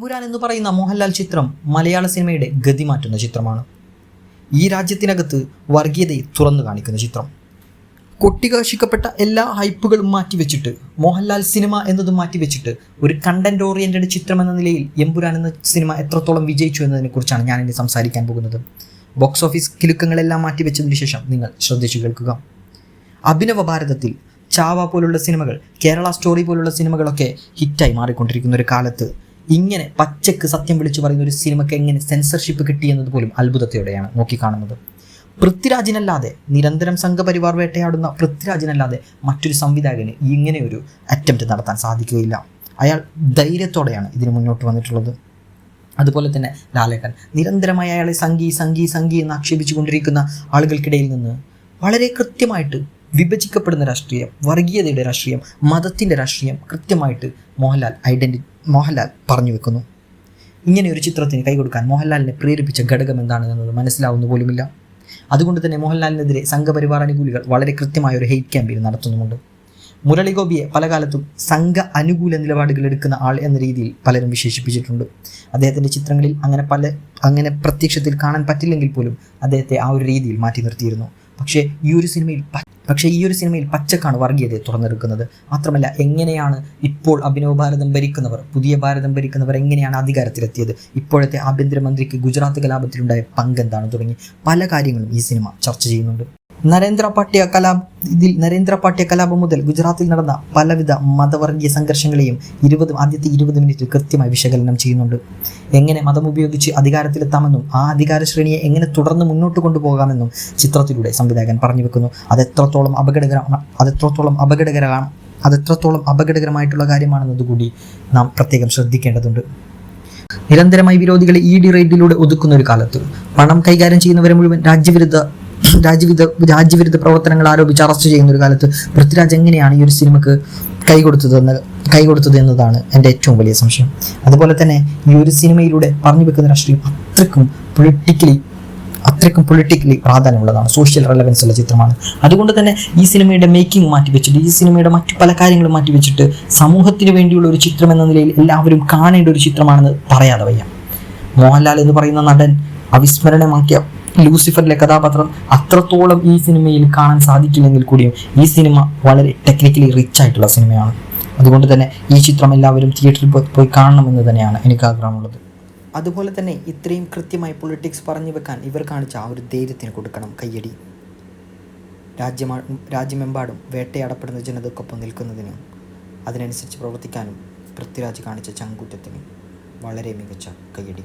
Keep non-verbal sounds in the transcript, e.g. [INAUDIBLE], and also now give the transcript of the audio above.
പുരാൻ എന്ന് പറയുന്ന മോഹൻലാൽ ചിത്രം മലയാള സിനിമയുടെ ഗതി മാറ്റുന്ന ചിത്രമാണ്. ഈ രാജ്യത്തിനകത്ത് വർഗീയതയെ തുറന്നു കാണിക്കുന്ന ചിത്രം. കൊട്ടികാശിക്കപ്പെട്ട എല്ലാ ഹൈപ്പുകളും മാറ്റിവെച്ചിട്ട് മോഹൻലാൽ സിനിമ എന്നതും മാറ്റിവെച്ചിട്ട് ഒരു കണ്ടന്റ് ഓറിയന്റഡ് ചിത്രം എന്ന നിലയിൽ എമ്പുരാൻ എന്ന സിനിമ എത്രത്തോളം വിജയിച്ചു എന്നതിനെക്കുറിച്ചാണ് ഞാൻ ഇനി സംസാരിക്കാൻ പോകുന്നത്. ബോക്സ് ഓഫീസ് കിലുക്കങ്ങളെല്ലാം മാറ്റിവെച്ചതിന് ശേഷം നിങ്ങൾ ശ്രദ്ധിച്ചു കേൾക്കുക. അഭിനവ ഭാരതത്തിൽ ചാവ പോലുള്ള സിനിമകൾ കേരള സ്റ്റോറി പോലുള്ള സിനിമകളൊക്കെ ഹിറ്റായി മാറിക്കൊണ്ടിരിക്കുന്ന ഒരു കാലത്ത് ഇങ്ങനെ പച്ചക്ക് സത്യം വിളിച്ചു പറയുന്ന ഒരു സിനിമയ്ക്ക് എങ്ങനെ സെൻസർഷിപ്പ് കിട്ടി എന്നത് പോലും അത്ഭുതത്തോടെയാണ് നോക്കിക്കാണുന്നത്. പൃഥ്വിരാജിനല്ലാതെ നിരന്തരം സംഘപരിവാർ വേട്ടയാടുന്ന പൃഥ്വിരാജിനല്ലാതെ മറ്റൊരു സംവിധായകന് ഇങ്ങനെ ഒരു അറ്റംപ്റ്റ് നടത്താൻ സാധിക്കുകയില്ല. അയാൾ ധൈര്യത്തോടെയാണ് ഇതിന് മുന്നോട്ട് വന്നിട്ടുള്ളത്. അതുപോലെ തന്നെ ലാലേട്ടൻ നിരന്തരമായി അയാളെ സംഗി സംഗി സംഗി എന്ന് ആക്ഷേപിച്ചു കൊണ്ടിരിക്കുന്ന ആളുകൾക്കിടയിൽ നിന്ന് വളരെ കൃത്യമായിട്ട് വിഭജിക്കപ്പെടുന്ന രാഷ്ട്രീയം വർഗീയതയുടെ രാഷ്ട്രീയം മതത്തിന്റെ രാഷ്ട്രീയം കൃത്യമായിട്ട് മോഹൻലാൽ ഐഡന്റി മോഹൻലാൽ പറഞ്ഞു വെക്കുന്നു. ഇങ്ങനെ ഒരു ചിത്രത്തിന് കൈകൊടുക്കാൻ മോഹൻലാലിനെ പ്രേരിപ്പിച്ച ഘടകം എന്താണെന്നത് മനസ്സിലാവുന്ന പോലുമില്ല. അതുകൊണ്ട് തന്നെ മോഹൻലാലിനെതിരെ സംഘപരിവാർ അനുകൂലികൾ വളരെ കൃത്യമായ ഒരു ഹെയ്റ്റ് ക്യാമ്പയിൻ നടത്തുന്നുമുണ്ട്. മുരളിഗോപിയെ പലകാലത്തും പല കാലത്തും സംഘ അനുകൂല നിലപാടുകൾ എടുക്കുന്ന ആൾ എന്ന രീതിയിൽ പലരും വിശേഷിപ്പിച്ചിട്ടുണ്ട്. അദ്ദേഹത്തിന്റെ ചിത്രങ്ങളിൽ അങ്ങനെ പല അങ്ങനെ പ്രത്യക്ഷത്തിൽ കാണാൻ പറ്റില്ലെങ്കിൽ പോലും അദ്ദേഹത്തെ ആ ഒരു രീതിയിൽ മാറ്റി നിർത്തിയിരുന്നു. പക്ഷേ ഈ ഒരു സിനിമയിൽ പക്ഷേ ഈ ഒരു സിനിമയിൽ പച്ചക്കാണ് വർഗീയതയെ തുറന്നെടുക്കുന്നത്. മാത്രമല്ല എങ്ങനെയാണ് ഇപ്പോൾ അഭിനവ ഭാരതം ഭരിക്കുന്നവർ പുതിയ ഭാരതം ഭരിക്കുന്നവർ എങ്ങനെയാണ് അധികാരത്തിലെത്തിയത്? ഇപ്പോഴത്തെ ആഭ്യന്തരമന്ത്രിക്ക് ഗുജറാത്ത് കലാപത്തിലുണ്ടായ പങ്കെന്താണ് തുടങ്ങി? പല കാര്യങ്ങളും ഈ സിനിമ ചർച്ച ചെയ്യുന്നുണ്ട്. നരേന്ദ്ര പാട്യ കലാപ് ഇതിൽ നരേന്ദ്ര പാട്യ കലാപം മുതൽ ഗുജറാത്തിൽ നടന്ന പലവിധ മതവർഗീയ സംഘർഷങ്ങളെയും ഇരുപത് ആദ്യത്തെ ഇരുപത് മിനിറ്റിൽ കൃത്യമായി വിശകലനം ചെയ്യുന്നുണ്ട്. എങ്ങനെ മതം ഉപയോഗിച്ച് അധികാരത്തിലെത്താമെന്നും ആ അധികാര ശ്രേണിയെ എങ്ങനെ തുടർന്ന് മുന്നോട്ട് കൊണ്ടുപോകാമെന്നും ചിത്രത്തിലൂടെ സംവിധായകൻ പറഞ്ഞു വെക്കുന്നു. അതെത്രത്തോളം അപകടകരമാണ് അതെത്രത്തോളം അപകടകരമാണ് അതെത്രത്തോളം അപകടകരമായിട്ടുള്ള കാര്യമാണെന്നതുകൂടി നാം പ്രത്യേകം ശ്രദ്ധിക്കേണ്ടതുണ്ട്. നിരന്തരമായി വിരോധികളെ ഇ ഡി റെയ്ഡിലൂടെ ഒതുക്കുന്ന ഒരു കാലത്ത് പണം കൈകാര്യം ചെയ്യുന്നവരെ മുഴുവൻ രാജ്യവിരുദ്ധ [CLEARS THROAT] രാജ്യവിരുദ്ധ രാജ്യവിരുദ്ധ പ്രവർത്തനങ്ങൾ ആരോപിച്ച് അറസ്റ്റ് ചെയ്യുന്ന ഒരു കാലത്ത് പൃഥ്വിരാജ് എങ്ങനെയാണ് ഈ ഒരു സിനിമക്ക് കൈകൊടുത്തതെന്ന് കൈകൊടുത്തത് എന്നതാണ് എന്റെ ഏറ്റവും വലിയ സംശയം. അതുപോലെ തന്നെ ഈ ഒരു സിനിമയിലൂടെ പറഞ്ഞു വെക്കുന്ന രാഷ്ട്രീയം അത്രക്കും പൊളിറ്റിക്കലി അത്രയ്ക്കും പൊളിറ്റിക്കലി പ്രാധാന്യമുള്ളതാണ്. സോഷ്യൽ റെലവൻസ് ഉള്ള ചിത്രമാണ്. അതുകൊണ്ട് തന്നെ ഈ സിനിമയുടെ മേക്കിംഗ് മാറ്റി വെച്ചിട്ട് ഈ സിനിമയുടെ മറ്റു പല കാര്യങ്ങളും മാറ്റി വെച്ചിട്ട് സമൂഹത്തിന് വേണ്ടിയുള്ള ഒരു ചിത്രം എന്ന നിലയിൽ എല്ലാവരും കാണേണ്ട ഒരു ചിത്രമാണെന്ന് പറയാതെ വയ്യ. മോഹൻലാൽ എന്ന് പറയുന്ന നടൻ അവിസ്മരണമാക്കിയ ലൂസിഫറിലെ കഥാപാത്രം അത്രത്തോളം ഈ സിനിമയിൽ കാണാൻ സാധിക്കില്ലെങ്കിൽ കൂടിയും ഈ സിനിമ വളരെ ടെക്നിക്കലി റിച്ച് ആയിട്ടുള്ള സിനിമയാണ്. അതുകൊണ്ട് തന്നെ ഈ ചിത്രം എല്ലാവരും തിയേറ്ററിൽ പോയി കാണണമെന്ന് തന്നെയാണ് എനിക്ക് ആഗ്രഹമുള്ളത്. അതുപോലെ തന്നെ ഇത്രയും കൃത്യമായി പൊളിറ്റിക്സ് പറഞ്ഞു വെക്കാൻ ഇവർ കാണിച്ച ആ ഒരു ധൈര്യത്തിന് കൊടുക്കണം കയ്യടി. രാജ്യമാ രാജ്യമെമ്പാടും വേട്ടയാടപ്പെടുന്ന ജനതക്കൊപ്പം നിൽക്കുന്നതിനും അതിനനുസരിച്ച് പ്രവർത്തിക്കാനും പൃഥ്വിരാജ് കാണിച്ച ചങ്കൂറ്റത്തിന് വളരെ മികച്ച കയ്യടി.